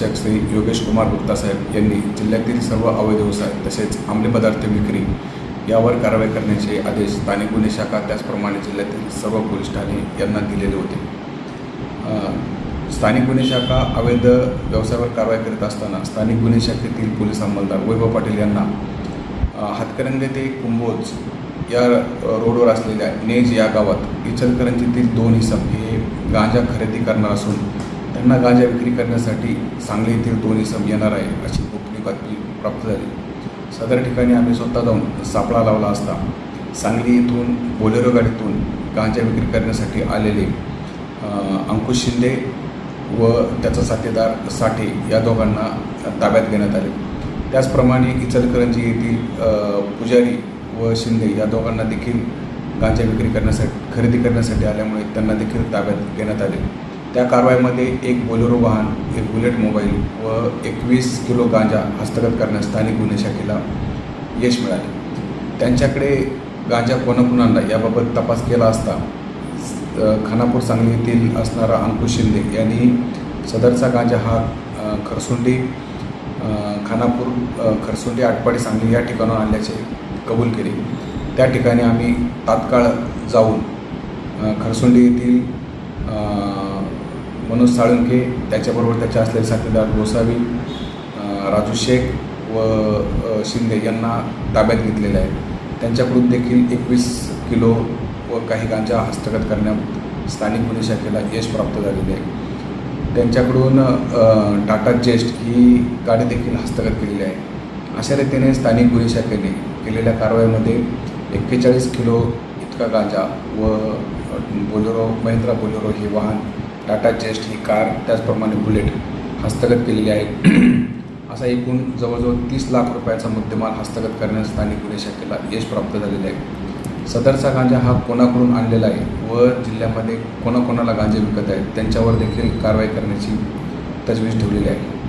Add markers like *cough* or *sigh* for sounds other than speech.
श्री योगेश कुमार गुप्ता साहेब यांनी जिल्ह्यातील सर्व अवैध व्यवसाय तसेच अंमली पदार्थ विक्री यावर कारवाई करण्याचे आदेश स्थानिक गुन्हे शाखा त्याचप्रमाणे जिल्ह्यातील सर्व पोलीस ठाणे यांना दिलेले होते. स्थानिक गुन्हे शाखा अवैध व्यवसायावर कारवाई करत असताना स्थानिक गुन्हे शाखेतील पोलीस अंमलदार वैभव पाटील यांना अ, हातकरंगे ते कुंभोज या रोडवर असलेल्या नेज या गावात इचलकरंजीतील दोन इसम हे गांजा खरेदी करणार असून त्यांना गांजा विक्री करण्यासाठी सांगली येथील दोन इसम येणार आहे अशी गोपनीय बातमी प्राप्त झाली. सदर ठिकाणी आम्ही स्वतः जाऊन सापळा लावला असता सांगली येथून बोलेरो गाडीतून गांजा विक्री करण्यासाठी आलेले अंकुश शिंदे व त्याचा साथीदार साठे या दोघांना ताब्यात घेण्यात आले. त्याचप्रमाणे इचलकरंजी येथील पुजारी व शिंदे या दोघांना देखील गांजा विक्री करण्यासाठी खरेदी करण्यासाठी आल्यामुळे त्यांना देखील ताब्यात घेण्यात आले. त्या कारवाईमध्ये एक बोलेरो वाहन एक बुलेट मोबाईल व एकवीस किलो गांजा हस्तगत करण्यास स्थानिक गुन्हे शाखेला यश मिळाले. त्यांच्याकडे गांजा कोणाकडून आणला याबाबत तपास केला असता खानापूर सांगली येथील असणारा अंकुश शिंदे यांनी सदरचा गांजा हा खरसुंडी खानापूर खरसुंडी आटपाडी सांगली या ठिकाणावर आणल्याचे कबूल केले. त्या ठिकाणी आम्ही तात्काळ जाऊन खरसुंडी येथील मनोज साळुंके त्याच्याबरोबर त्याचे असलेले साथीदार गोसावी राजू शेख व शिंदे यांना ताब्यात घेतलेले आहे. त्यांच्याकडून देखील एकवीस किलो व काही गांजा हस्तगत करण्यात स्थानिक गुन्हे शाखेला यश प्राप्त झालेले आहे. त्यांच्याकडून टाटा जेस्ट ही गाडी देखील हस्तगत केलेली आहे. अशा रीतीने स्थानिक गुन्हे शाखेने केलेल्या कारवाईमध्ये एक्केचाळीस किलो इतका गांजा व बोलेरो महिंद्रा बोलेरो हे वाहन टाटा जेस्ट ही कार त्याचप्रमाणे बुलेट हस्तगत केलेली आहे. *clears throat* असा एकूण जवळजवळ तीस लाख रुपयाचा मुद्देमाल हस्तगत करण्यास स्थानिक गुन्हे शाखेला यश प्राप्त झालेले आहे. सदरचा गांजा हा कोणाकडून आणलेला आहे व जिल्ह्यामध्ये कोणाकोणाला गांजे विकत आहेत त्यांच्यावर देखील कारवाई करण्याची तजवीज ठेवलेली आहे.